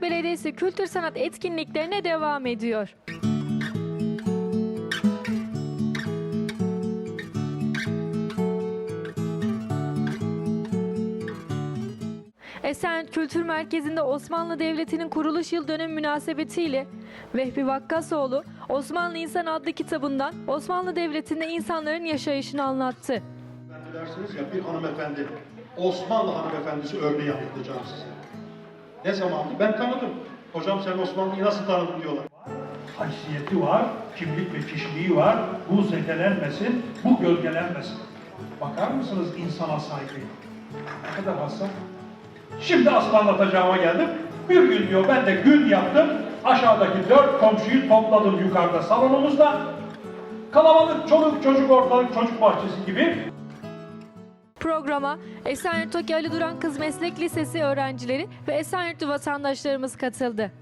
Belediyesi kültür sanat etkinliklerine devam ediyor. Esenyurt Kültür Merkezi'nde Osmanlı Devleti'nin kuruluş yıl dönümü münasebetiyle Vehbi Vakkasoğlu Osmanlı İnsan adlı kitabından Osmanlı Devleti'nde insanların yaşayışını anlattı. Dersiniz ya bir hanımefendi, Osmanlı hanımefendisi örneği anlatacağım size. Ne zamandı? Ben tanıdım. Hocam sen Osmanlı'yı nasıl tanıdın diyorlar. haysiyeti var, kimlik ve kişiliği var. Bu zedelenmesin, bu gölgelenmesin. Bakar mısınız insana saygı? Ne kadar hassas. Şimdi asıl anlatacağıma geldim. Bir gün diyor ben de gün yaptım. Aşağıdaki dört komşuyu topladım yukarıda salonumuzda. Kalabalık çoluk çocuk ortalık çocuk bahçesi gibi. Programa Esenyurt Toki Ali Duran Kız Meslek Lisesi öğrencileri ve Esenyurtlu vatandaşlarımız katıldı.